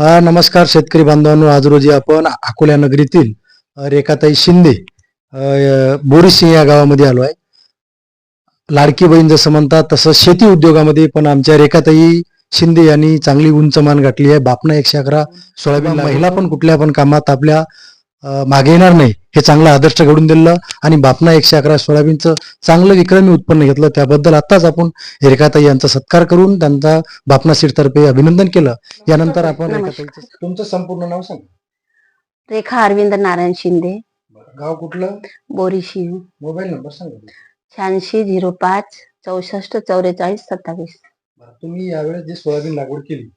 हा नमस्कार शेतकरी बांधवांनो. आज रोजी आपण अकोल्या नगरीतील रेखाताई शिंदे बोरीसिंह या गावामध्ये आलो आहे. लाडकी बहीण जसं म्हणतात तसं शेती उद्योगामध्ये पण आमच्या रेखाताई शिंदे यांनी चांगली उंच मान गाठली आहे. बापना एकशे अकरा सोयाबीन महिला पण कुठल्या पण कामात आपल्या मागे येणार नाही. हे चांगलं आदर्श घडून दिलं आणि बापना एकशे अकरा सोयाबीनचं चांगलं विक्रमी उत्पन्न घेतलं. त्याबद्दल आताच आपण रेखाताई यांचा सत्कार करून त्यांचा बापना सीट तर्फे अभिनंदन केलं. यानंतर आपण. रेखाताईचं- तुमचं संपूर्ण नाव सांग. रेखा अरविंद नारायण शिंदे. गाव कुठलं? बोरीशी मोबाईल नंबर सांगा शहाऐंशी झिरो पाच चौसष्ट चौवेचाळीस सत्तावीस. बरं, तुम्ही यावेळेस जी सोयाबीन लागवड केली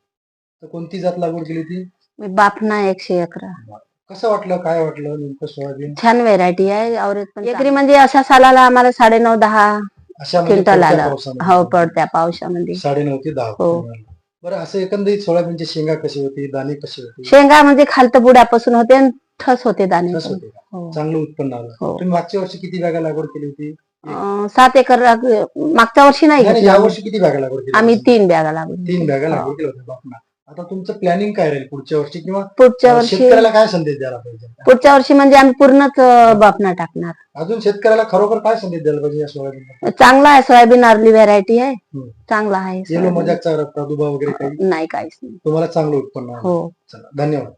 तर कोणती जात लागवड केली ती? मी बापना एकशे अकरा. कसं वाटलं काय वाटलं नेमकं सोयाबीन छान व्हेरायटी आहे आवरेज पण एकरी म्हणजे अशा सालाला आम्हाला साडे नऊ दहा अशा म्हणजे क्विंटल पडत्या आलं पावसामध्ये. हो पडत्या पावसामध्ये साडे नऊ ते दहा हो. बरं असं एकंदरीत सोयाबीनची शेंगा कशी होती दाणे कशी होती शेंगा म्हणजे खालत बुड्यापासून होते आणि ठस होते दाणे कसं पण. होते हो. चांगलं उत्पन्न आलं हो. तुम्ही मागच्या वर्षी किती बॅगा लागवड केली होती अं, सात एकर राग- मागच्या वर्षी नाही नाही, घेतलं या आम्ही. वर्षी किती बॅगा लागवड केली आम्ही होती? तीन बॅगा लागलो तीन बॅगा हो. लागवड केल्या होत्या बापना आता तुमचं प्लॅनिंग काय राहील पुढच्या वर्षी? किंवा पुढच्या वर्षी शेतकऱ्याला काय संदेश द्यायला पाहिजे? पुढच्या वर्षी म्हणजे आम्ही पूर्णच बापना टाकणार. अजून शेतकऱ्याला खरोखर काय संदेश द्यायला पाहिजे या सोयाबीन चांगला आहे सोयाबीन अर्ली व्हेरायटी आहे. चांगला आहे येलो. मजाकचा प्रादुर्भाव वगैरे काही? नाही काहीच नाही. तुम्हाला चांगलं उत्पन्न. हो. चला धन्यवाद.